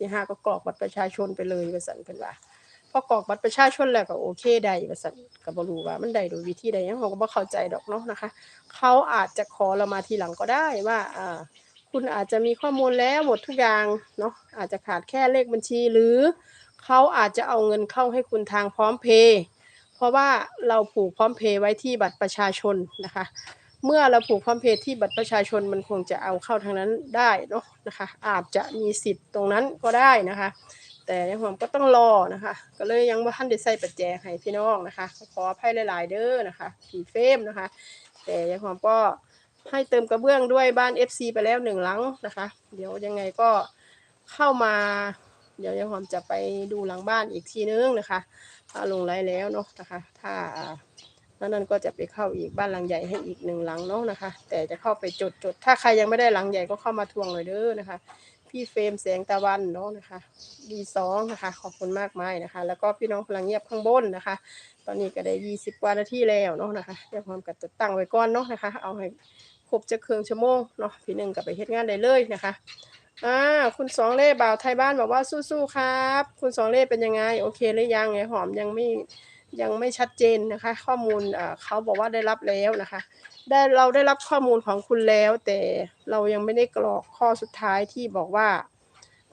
ที่ห้าก็กรอกบัตรประชาชนไปเลยว่าสันเพิ่นว่าพอกรอกบัตรประชาชนแล้วก็โอเคได้ว่าสันก็บ่รู้ว่ามันได้โดยวิธีใดยังเราก็บ่เข้าใจดอกเนาะนะคะ เขาอาจจะขอเรามาทีหลังก็ได้ว่าอ่าคุณอาจจะมีข้อมูลแล้วหมดทุกอย่างเนาะอาจจะขาดแค่เลขบัญชีหรือเขาอาจจะเอาเงินเข้าให้คุณทางพร้อมเพย์เพราะว่าเราผูกพร้อมเพย์ไว้ที่บัตรประชาชนนะคะ เมื่อเราผูกพร้อมเพย์ที่บัตรประชาชนมันคงจะเอาเข้าทางนั้นได้เนาะนะคะ อาจจะมีสิทธิ์ตรงนั้นก็ได้นะคะ แต่ยังผมก็ต้องรอนะคะ ก็เลยยังว่าท่านได้ใส่ปัจแจให้พี่น้องนะคะ ขออภัยหลาย ๆ เด้อนะคะผีเฟมนะคะ แต่ยังผมก็ให้เติมกระเบื้องด้วยบ้าน FC ไปแล้วหนึ่งหลังนะคะ เดี๋ยวยังไงก็เข้ามา เดี๋ยวยังผมจะไปดูหลังบ้านอีกทีนึงนะคะถ้าลงไลน์แล้วเนาะนะคะ ถ้า แล้วนั้นก็จะไปเข้าอีกบ้านหลังใหญ่ให้อีกหนึ่งหลังเนาะนะคะ แต่จะเข้าไปจดจดถ้าใครยังไม่ได้หลังใหญ่ก็เข้ามาทวงเลยเด้อนะคะ พี่เฟรมแสงตะวันเนาะนะคะดีสองนะคะ ขอบคุณมากมายนะคะ แล้วก็พี่น้องพลังเงียบข้างบนนะคะ ตอนนี้ก็ได้ยี่สิบกว่านาทีแล้วเนาะนะคะเดี๋ยวผมก็จะตั้งไว้ก่อนเนาะนะคะ เอาให้ครบจะเครื่องชั่วโมงเนาะพี่หนึ่งก็ไปเฮ็ดงานได้เลยนะคะอ่าคุณสองเล่บ่าวไทยบ้านบอกว่าสู้ๆครับ คุณสองเล่เป็นยังไง โอเคหรือยังไงหอมยังไม่ ยังไม่ชัดเจนนะคะ ข้อมูลเขาบอกว่าได้รับแล้วนะคะ ได้เราได้รับข้อมูลของคุณแล้ว แต่เรายังไม่ได้กรอกข้อสุดท้ายที่บอกว่า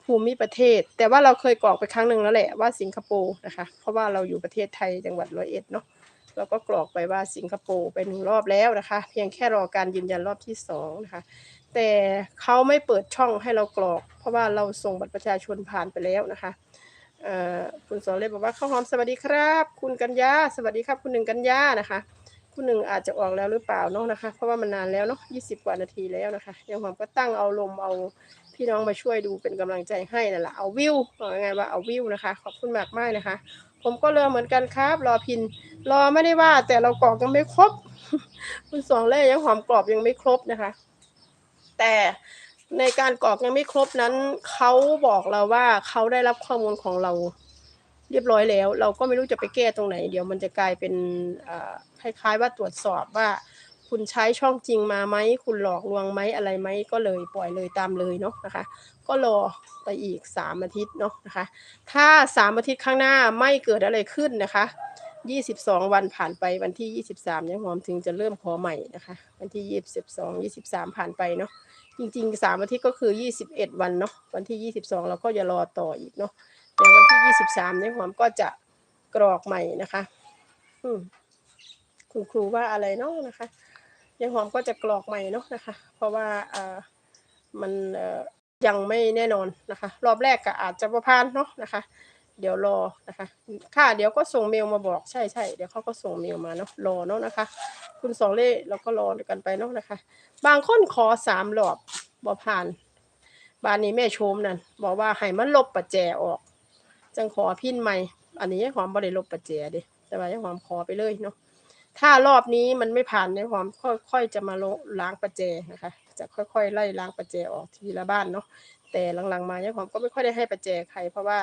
ภูมิประเทศ แต่ว่าเราเคยกรอกไปครั้งหนึ่งแล้วแหละว่าสิงคโปร์นะคะ เพราะว่าเราอยู่ประเทศไทยจังหวัดร้อยเอ็ดเนาะเราก็กรอกไปว่าสิงคโปร์ไปหนึ่งรอบแล้วนะคะ เพียงแค่รอการยืนยันรอบที่สองนะคะแต่เขาไม่เปิดช่องให้เรากรอก เพราะว่าเราส่งบัตรประชาชนผ่านไปแล้วนะคะ เอ่อคุณสอนเลยบอกว่าข้าวหอมสวัสดีครับ คุณกัญญาสวัสดีครับ คุณหนึ่งกัญญานะคะ คุณหนึ่งอาจจะออกแล้วหรือเปล่าเนาะนะคะ เพราะว่ามันนานแล้วเนาะยี่สิบกว่านาทีแล้วนะคะยังผมก็ตั้งเอาลมเอาพี่น้องมาช่วยดูเป็นกำลังใจให้นั่นแหละเอาวิวบอกยังไงว่าเอาวิวนะคะ ขอบคุณมากมากนะคะ ผมก็รอเหมือนกันครับ รอพิน รอไม่ได้ว่า แต่เรากรอกยังไม่ครบ คุณสองเล่ยังหอมกรอบยังไม่ครบนะคะ แต่ ในการกรอกยังไม่ครบนั้นเขาบอกเราว่าเขาได้รับข้อมูลของเราเรียบร้อยแล้ว เราก็ไม่รู้จะไปแก้ตรงไหน เดี๋ยวมันจะกลายเป็นคล้ายๆ ว่าตรวจสอบว่า คุณใช้ช่องจริงมาไหมคุณหลอกลวงไหมอะไรไหมก็เลยปล่อยเลยตามเลยเนาะนะคะ ก็รอไปอีกสามอาทิตย์เนาะนะคะ ถ้าสามอาทิตย์ข้างหน้าไม่เกิดอะไรขึ้นนะคะยี่สิบสองวันผ่านไปวันที่ยี่สิบสามยังหอมถึงจะเริ่มขอใหม่นะคะ วันที่ยี่สิบสองยี่สิบสามผ่านไปเนาะ จริงๆสามอาทิตย์ก็คือยี่สิบเอ็ดวันเนาะวันที่ยี่สิบสองเราก็จะรอต่ออีกเนาะแต่วันที่ยี่สิบสามเนี่ยหอมก็จะกรอกใหม่นะคะ อืมคุณครูว่าอะไรเนาะนะคะยังหอมก็จะกรอกใหม่เนาะนะคะ เพราะว่าอ่ามันเออยังไม่แน่นอนนะคะ รอบแรกก็อาจจะประพานเนาะนะคะ เดี๋ยวรอนะคะ ค่ะ เดี๋ยวก็ส่งเมลมาบอกใช่ใช่เดี๋ยวเขาก็ส่งเมลมาเนาะรอเนาะนะคะ คุณสองเล่เราก็รอกันไปเนาะนะคะ บางคนขอสามรอบบ่ผ่านบ้านนี้แม่ชมนั่นบอกว่าให้มันลบประแจออก จังขอพินใหม่ อันนี้ยายหอมบ่ได้ลบประแจเด้แต่ว่ายายหอมขอไปเลยเนาะถ้ารอบนี้มันไม่ผ่านยายหอมค่อยๆจะมาลงล้างประแจนะคะ จะค่อยๆ ไล่ล้างประแจออกทีละบ้านเนาะ แต่หลังๆมายายหอมก็ไม่ค่อยได้ให้ประแจใคร เพราะว่า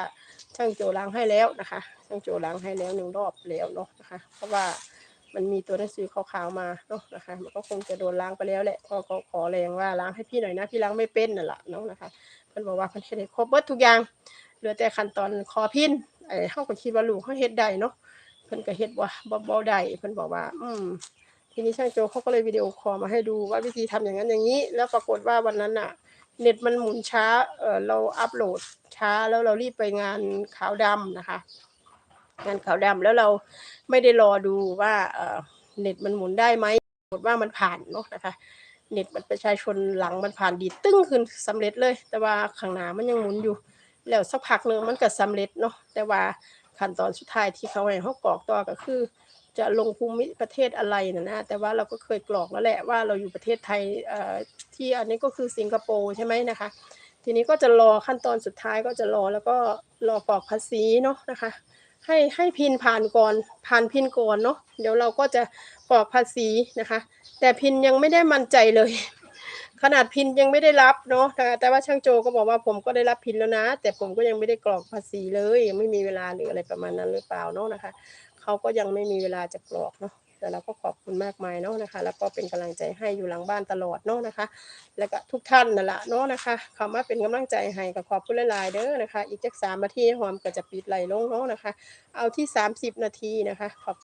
ช่างโจล้างให้แล้วนะคะ ช่างโจล้างให้แล้วหนึ่งรอบแล้วเนาะนะคะ เพราะว่ามันมีตัวหนังสือขาวๆมาเนาะนะคะ มันก็คงจะโดนล้างไปแล้วแหละก็ก็ขอแรงว่าล้างให้พี่หน่อยนะพี่ล้างไม่เป็นน่ะละเนาะนะคะเพิ่นบอกว่าเพิ่นเฮ็ดให้ครบเบิดทุกอย่างเหลือแต่ขั้นตอนขอพินไอ้เฮาก็คิดว่าลูกเฮาเฮ็ดได้เนาะเพิ่นก็เฮ็ดบ่บ่บ่ได้เพิ่นบอกว่า อืมทีนี้ช่างโจเขาก็เลยวิดีโอคอลมาให้ดูว่าวิธีทำอย่างนั้นอย่างนี้ แล้วปรากฏว่าวันนั้นน่ะ เน็ตมันหมุนช้าเออเราอัปโหลดช้าแล้วเรารีบไปงานขาวดำนะคะ งานขาวดำแล้วเราไม่ได้รอดูว่าเออเน็ตมันหมุนได้ไหมปรากฏว่ามันผ่านเนาะนะคะ เน็ตมันประชาชนหลังมันผ่านดีตึ้งขึ้นสำเร็จเลย แต่ว่าข้างหน้ามันยังหมุนอยู่ แล้วสักพักหนึงมันก็สำเร็จเนาะแต่ว่าขั้นตอนสุดท้ายที่เขาให้เขากรอกต่อก็คือ จะลงภูมิประเทศอะไรนะนะแต่ว่าเราก็เคยกรอกแล้วแหละว่าเราอยู่ประเทศไทยที่อันนี้ก็คือสิงคโปร์ใช่ไหมนะคะ ทีนี้ก็จะรอขั้นตอนสุดท้ายก็จะรอแล้วก็รอกรอกภาษีเนาะนะคะ ให้ให้พินผ่านก่อนผ่านพินก่อนเนาะเดี๋ยวเราก็จะกรอกภาษีนะคะ แต่พินยังไม่ได้มั่นใจเลย ขนาดพินยังไม่ได้รับเนาะแต่แต่ว่าช่างโจก็บอกว่าผมก็ได้รับพินแล้วนะ แต่ผมก็ยังไม่ได้กรอกภาษีเลยยังไม่มีเวลาหรืออะไรประมาณนั้นหรือเปล่าเนาะนะคะ เขาก็ยังไม่มีเวลาจะกรอกเนาะแต่เราก็ขอบคุณมากมายเนาะนะคะ แล้วก็เป็นกำลังใจให้อยู่หลังบ้านตลอดเนาะนะคะ แล้วก็ทุกท่านนั่นแหละเนาะนะคะเขามาเป็นกำลังใจให้กับขอบคุณหลายๆเด้อนะคะ อีกจักสามนาทีหอมก็จะปิดไหลลงเนาะนะคะ เอาที่ 30 นาทีนะคะขอบ